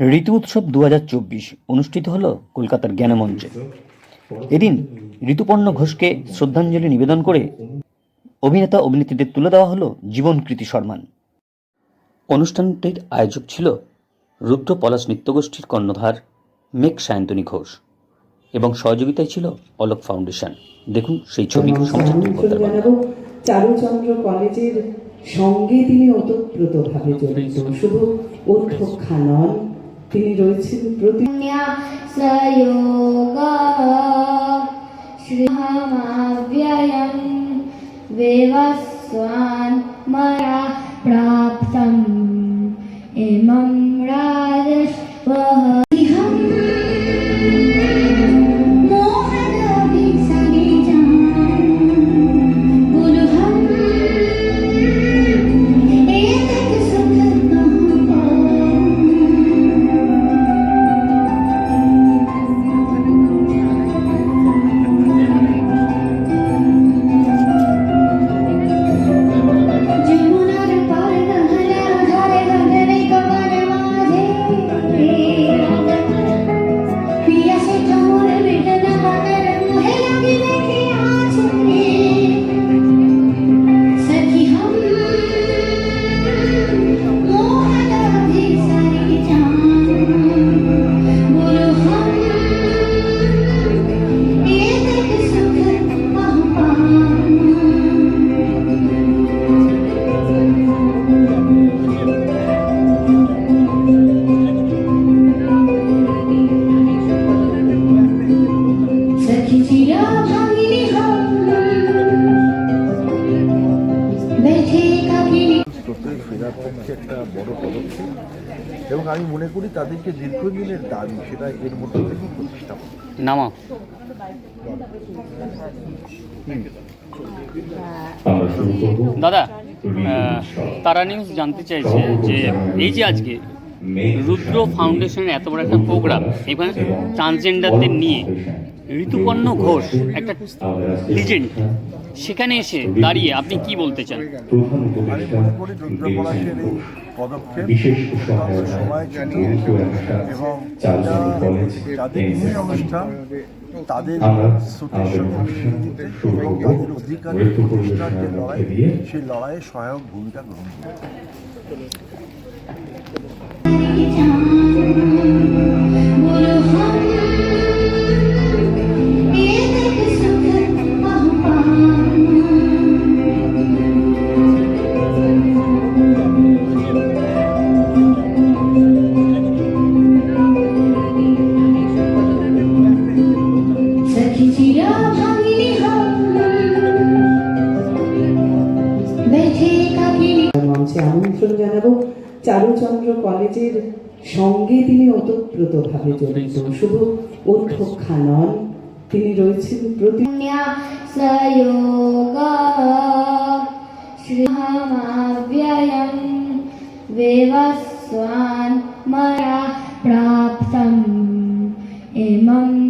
ঋতু উৎসব দু হাজার চব্বিশ অনুষ্ঠিত হলো কলকাতার জ্ঞানমঞ্চে। এদিন ঋতুপর্ণ ঘোষকে শ্রদ্ধাঞ্জলি নিবেদন করে অভিনেতা অভিনেত্রীদের তুলে দেওয়া হলো জীবনকৃতি সম্মান অনুষ্ঠানটির আয়োজক ছিল রুদ্র পলাশ নৃত্যগোষ্ঠীর কর্ণধার মেঘ সায়ন্তনী ঘোষ এবং সহযোগিতায় ছিল অলোক ফাউন্ডেশন। দেখুন সেই ছবি চারুচন্দ্র কলেজের সঙ্গে তিনি ওতপ্রোতভাবে জড়িত। শুধু অধ্যক্ষা নন তিনি রয়েছেন প্রতি सयोगः श्रीहमाव्ययं করতে ফেরার পক্ষে একটা বড় পদক্ষেপ। এবং আমি মনে করি তাদেরকে দীর্ঘদিনের দাবি, সেটা এর মধ্যে থেকে প্রতিষ্ঠা নামা। দাদা তারা নিউজ জানতে চাইছে যে এই যে আজকে রুদ্র ফাউন্ডেশনের এত বড় একটা প্রোগ্রাম এখানে ট্রান্সজেন্ডারদের নিয়ে ঋতুপর্ণ ঘোষ, একটা লিজেন্ড সেখানে এসে দাঁড়িয়ে আপনি কি বলতে চান? আমি মনে করি রুদ্রপলাশের এই পদক্ষেপ সময় এবং অনুষ্ঠান তাদের শ্রুতির সঙ্গে মিলিয়ে দিতে এবং তাদের অধিকারের প্রতিষ্ঠার যে লড়াই সেই লড়াইয়ে সহায়ক ভূমিকা গ্রহণ করে মঞ্চে আমন্ত্রণ জানাব চারুচন্দ্র কলেজের সঙ্গে তিনি ওতপ্রোতভাবে জড়িত। শুধু অধ্যক্ষা নন তিনি রয়েছেন প্রতি वेवस्वान् मया प्राप्तम् इमम्